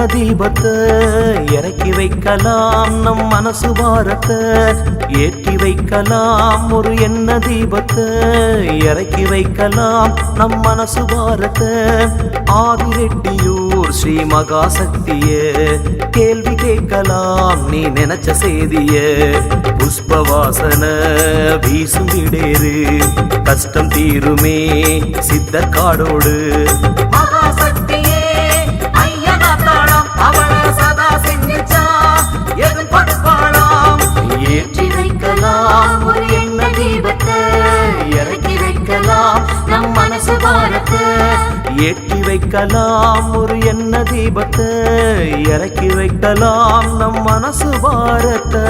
வைக்கலாம் தீபத்தை இறக்கி வைக்கலாம் நம் மனசு பாரத்தை ஏற்றி வைக்கலாம் ஒரு எண்ண தீபத்தை இறக்கி வைக்கலாம் நம் மனசு பாரத்தை. ஆதிரெட்டியூர் ஸ்ரீ மகாசக்திய கேள்வி கேட்கலாம் நீ நினைச்ச செய்திய. புஷ்ப வாசன வீசும் இடேறு கஷ்டம் தீருமே சித்த காடோடு. மகாசக்தி ஏற்றி வைக்கலாம் ஒரு எண்ண தீபத்தை இறக்கி வைக்கலாம் நம் மனசு பாரத்தை.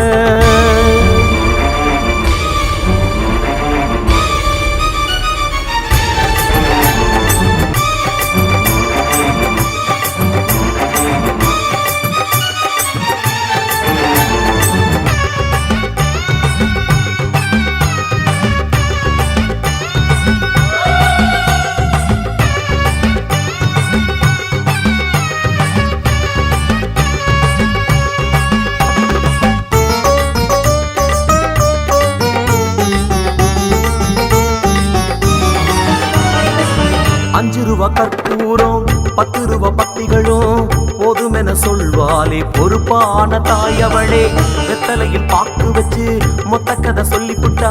ரூபா கற்பூரம் பத்து ரூபா பத்திகளும் போதுமென சொல்வாளே. பொறுப்பான தாயவளே வெத்தலையில் பாக்கு வச்சு மொத்த கதை சொல்லிவிட்டா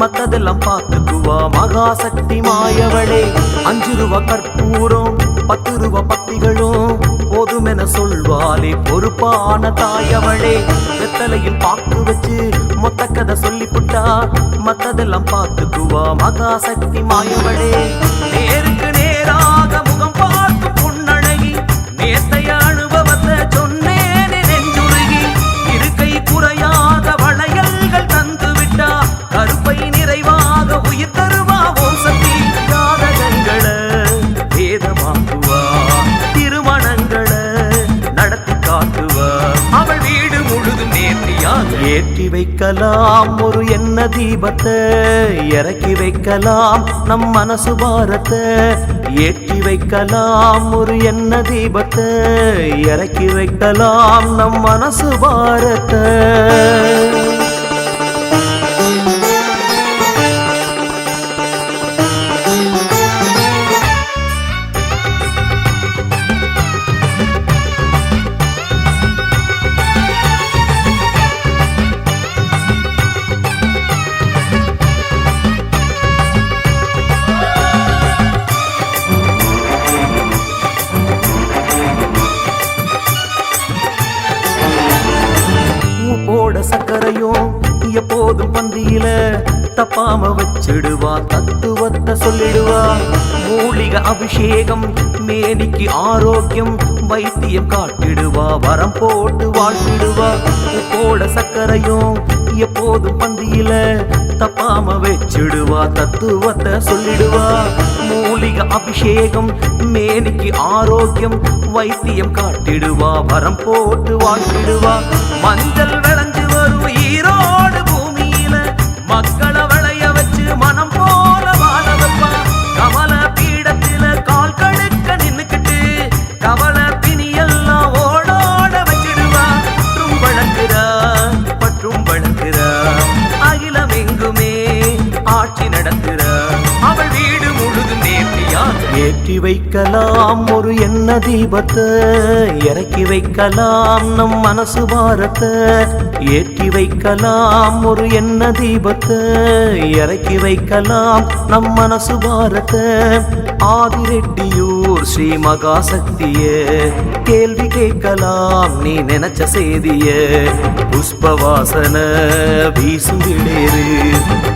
மத்ததெல்லாம் பார்த்துக்குவா. மகாசக்தி மாயவளே அஞ்சு ரூபா கற்பூரம் பத்து ரூபா பத்திகளும் போதுமென சொல்வாளே. பொறுப்பான தாயவளே வெத்தலையில் பாக்கு வச்சு மொத்த கதை சொல்லிவிட்டா மத்ததெல்லாம் பார்த்துக்குவா. மகாசக்தி மாயவளே நேருக்கு நேராக முகம் பார்த்து ஏற்றி வைக்கலாம் ஒரு எண்ண தீபத்தை. இறக்கி வைக்கலாம் நம் மனசு பாரத்தை. ஏற்றி வைக்கலாம் ஒரு எண்ண தீபத்தை. இறக்கி வைக்கலாம் நம் மனசு பாரத்தை. கையில தப்பாம வச்சிடுவா தத்துவத்தை சொல்லிடுவா. மூலிக அபிஷேகம் மேனிக்கு ஆரோக்கியம் வைத்தியம் காட்டிடுவா. வரம் போட்டு வாழ்த்திடுவா. உப்போட சக்கரையும் எப்போதும் பந்தியில தப்பாம வச்சிடுவா. தத்துவத்தை சொல்லிடுவா. மூலிக அபிஷேகம் மேனிக்கு ஆரோக்கியம் வைத்தியம் காட்டிடுவா. வரம் போட்டு வாழ்த்திடுவா. மஞ்சள் விளைஞ்சு வரும் ஈரோ God's ஏற்றி வைக்கலாம் ஒரு எண்ண தீபத்தை இறக்கி வைக்கலாம் நம் மனசு பாரத்தை. ஏற்றி வைக்கலாம் ஒரு எண்ண தீபத்தை இறக்கி வைக்கலாம் நம் மனசு பாரத்தை. ஆதிரெட்டியூர் ஸ்ரீ மகாசக்திய கேள்வி கேட்கலாம் நீ நினைச்ச செய்திய. புஷ்ப வாசன வீசும்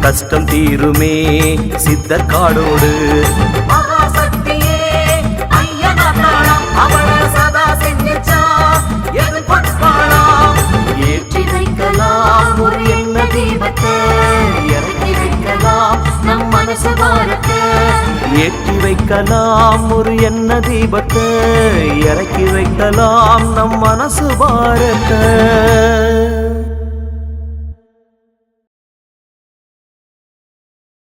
கஷ்டம் தீருமே சித்தர் காடோடு. ஏற்றி வைக்கலாம் ஒரு எண்ண தீபத்தை இறக்கி வைக்கலாம் நம் மனசு பாரத்தை.